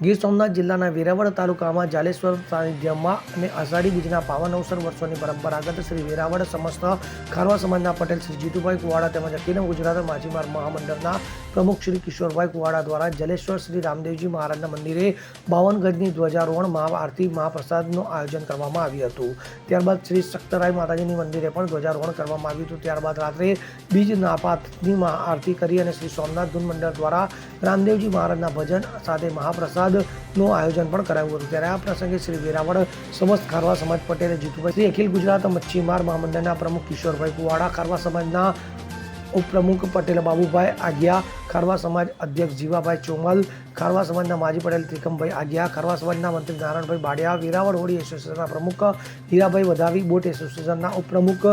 ગીર સોમનાથ જિલ્લાના વેરાવળ તાલુકામાં જાલેશ્વર સાનિધ્યમાં અને અષાઢી બીજના પાવન અવસર વર્ષોની પરંપરાગત શ્રી વેરાવળ સમસ્ત ખારવા સમાજના પટેલ શ્રી જીતુભાઈ કુવાડા તેમજ અખિલ ગુજરાત માછીમાર મહામંડળના પ્રમુખ શ્રી કિશોરભાઈ કુવાડા દ્વારા જલેશ્વર શ્રી રામદેવજી મહારાજના મંદિરે બાવન ગજની ધ્વજારોહણ મહાઆરતી મહાપ્રસાદનું આયોજન કરવામાં આવ્યું હતું. ત્યારબાદ શ્રી શક્તરાય માતાજીની મંદિરે પણ ધ્વજારોહણ કરવામાં આવ્યું હતું. ત્યારબાદ રાત્રે બીજ નાપાતની મહાઆરતી કરી અને શ્રી સોમનાથ ધૂન મંડળ દ્વારા રામદેવજી મહારાજના ભજન સાથે મહાપ્રસાદનું આયોજન પણ કરાયું હતું. ત્યારે આ પ્રસંગે શ્રી વેરાવળ સમસ્ત ખારવા સમાજ પટેલે જીતુભાઈ, શ્રી અખિલ ગુજરાત મચ્છીમાર મહામંડળના પ્રમુખ કિશોરભાઈ કુવાડા, ખારવા સમાજના ઉપપ્રમુખ પટેલ બાબુભાઈ આગિયા ખારવા સમાજ અધ્યક્ષ જીવાભાઈ ચોમલ, ખારવા સમાજના માજી પટેલ ત્રિકમભાઈ આગિયા, ખારવા સમાજના મંત્રી નારાયણભાઈ બાડિયા, વેરાવળ હોળી એસોસિએશનના પ્રમુખ હીરાભાઈ વધાવી, બોટ એસોસિએશનના ઉપપ્રમુખ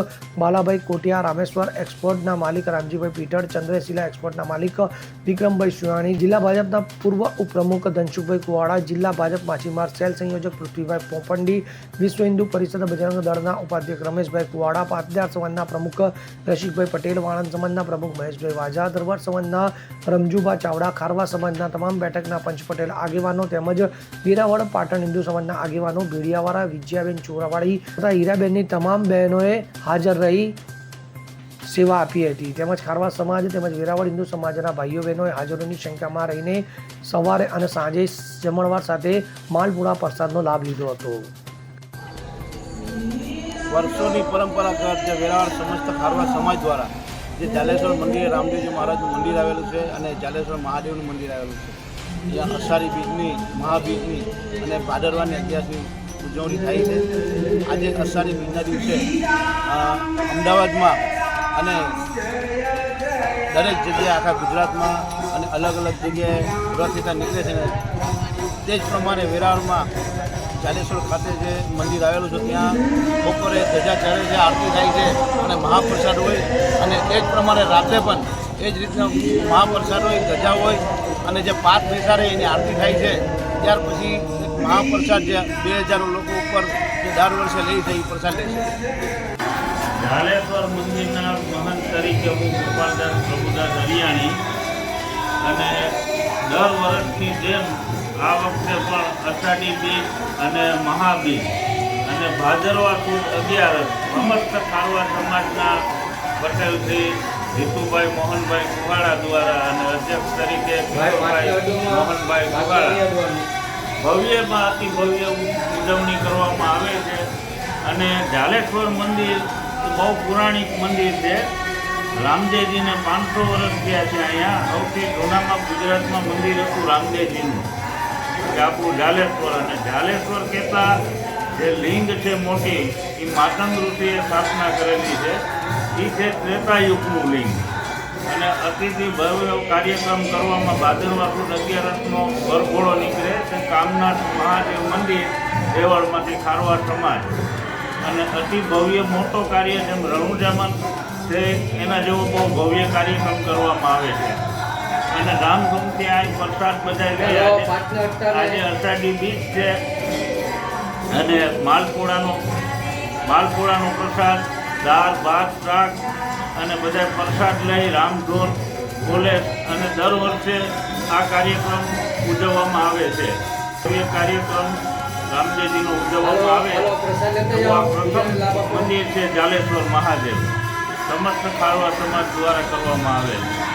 બાલાભાઈ કોટિયા, રામેશ્વર એક્સપોર્ટના માલિક રામજીભાઈ પીટર ચંદ્રશિલા એક્સપોર્ટના માલિક વિક્રમભાઈ સુયાણી જિલ્લા ભાજપના પૂર્વ ઉપપ્રમુખ ધનસુખભાઈ કુવાડા, જિલ્લા ભાજપ માછીમાર સેલ સંયોજક પૃથ્વીભાઈ પોપંડી, વિશ્વ હિન્દુ પરિષદ બજરંગ દળના ઉપાધ્યક્ષ રમેશભાઈ કુવાડા, પાટીદાર સમાજના પ્રમુખ રસિકભાઈ પટેલ, વાણંદ સમાજના પ્રમુખ મહેશભાઈ વાજા, દરબાર સમાજના રમજુભા ચાવડા ખારવા સમાજના તમામ બેઠકના પંચ પટેલ આગેવાનો તેમજ વીરાવળ પાટણ હિન્દુ સમાજના આગેવાનો ભેડિયાવાળા વિજયાબેન ચોરાવાળી તથા હીરાબેનની તમામ બહેનોએ હાજર રહી સેવા આપી હતી. તેમજ ખારવા સમાજ તેમજ વેરાવળ હિન્દુ સમાજના ભાઈઓ બહેનોએ હાજરોની સંખ્યામાં રહીને સવારે અને સાંજે જમણવાર સાથે માલપુરા પ્રસાદનો લાભ લીધો હતો. વર્ષોની પરંપરાગત વેરાવળ સમસ્ત ખારવા સમાજ દ્વારા જે જાલેશ્વર મંદિરે, રામદેવજી મહારાજનું મંદિર આવેલું છે અને જાલેશ્વર મહાદેવનું મંદિર આવેલું છે. જ્યાં અષાઢી બીજની, મહાબીજની અને ભાદરવાની અગિયારસની ઉજવણી થાય છે. આજે અષાઢી બીજના દિવસે અમદાવાદમાં અને દરેક જગ્યાએ આખા ગુજરાતમાં અને અલગ અલગ જગ્યાએ રથયાત્રા નીકળે છે તે જ પ્રમાણે વેરાવળમાં ચાલેશ્વર ખાતે જે મંદિર આવેલું છે, ત્યાં બપોરે ધજા ચડે છે, આરતી થાય છે અને મહાપ્રસાદ હોય. અને એ જ પ્રમાણે રાત્રે પણ એ જ રીતના મહાપ્રસાદ હોય, ધજા હોય અને જે પાંચ રહે એની આરતી થાય છે. ત્યાર પછી મહાપ્રસાદ જે બે હજાર લોકો ઉપર જે દર વર્ષે લઈ છે, એ પ્રસાદ લે છે. ઝાલેશ્વર મંદિરના મહંત તરીકે હું ગોપાલદાસ પ્રભુદાસ હરિયાણી અને દર વર્ષની જેમ આ વખતે પણ અષાઢી બીજ અને મહાબીજ અને ભાદરવા સુદ અગિયાર સમસ્ત ખારવા સમાજના પટેલ શ્રી જીતુભાઈ મોહનભાઈ કુવાડા દ્વારા અને અધ્યક્ષ તરીકે મોહનભાઈ કુવાડા. ભવ્યમાં અતિ ભવ્ય ઉજવણી કરવામાં આવે છે. અને ઝાલેશ્વર મંદિર બહુ પુરાણિક મંદિર છે. રામદેવજીને પાંચસો વર્ષ થયા છે અહીંયા. સૌથી જૂનામાં ગુજરાતમાં મંદિર હતું રામદેવજીનું. કે આપણું ઝાલેશ્વર અને ઝાલેશ્વર કહેતા જે લિંગ છે મોટી એ માતંગ ઋષિએ સ્થાપના કરેલી છે. એ છે ત્રેતાયુગનું લિંગ. અને અતિથિ ભવ્ય કાર્યક્રમ કરવામાં ભાદરવાસુદ અગિયારસનો વરઘોડો નીકળે તે કામનાથ મહાદેવ મંદિર દેવળમાંથી ખારવા સમાજ. અને અતિ ભવ્ય મોટો કાર્ય જેમ રણુજામાં છે, એના જેવો બહુ ભવ્ય કાર્યક્રમ કરવામાં આવે છે. અને ધામધૂમથી આ પ્રસાદ બધા આજે અષાઢી બીજ છે. અને માલપુડાનો માલપુડાનો પ્રસાદ દાળ ભાત શાક અને બધા પ્રસાદ લઈ રામધૂન બોલે અને દર વર્ષે આ કાર્યક્રમ ઉજવવામાં આવે છે. એ કાર્યક્રમ રામદેવજીનો ઉજવવામાં આવે. આ પ્રથમ મંદિર છે જાલેશ્વર મહાદેવ. સમસ્ત ખારવા સમાજ દ્વારા કરવામાં આવે. છે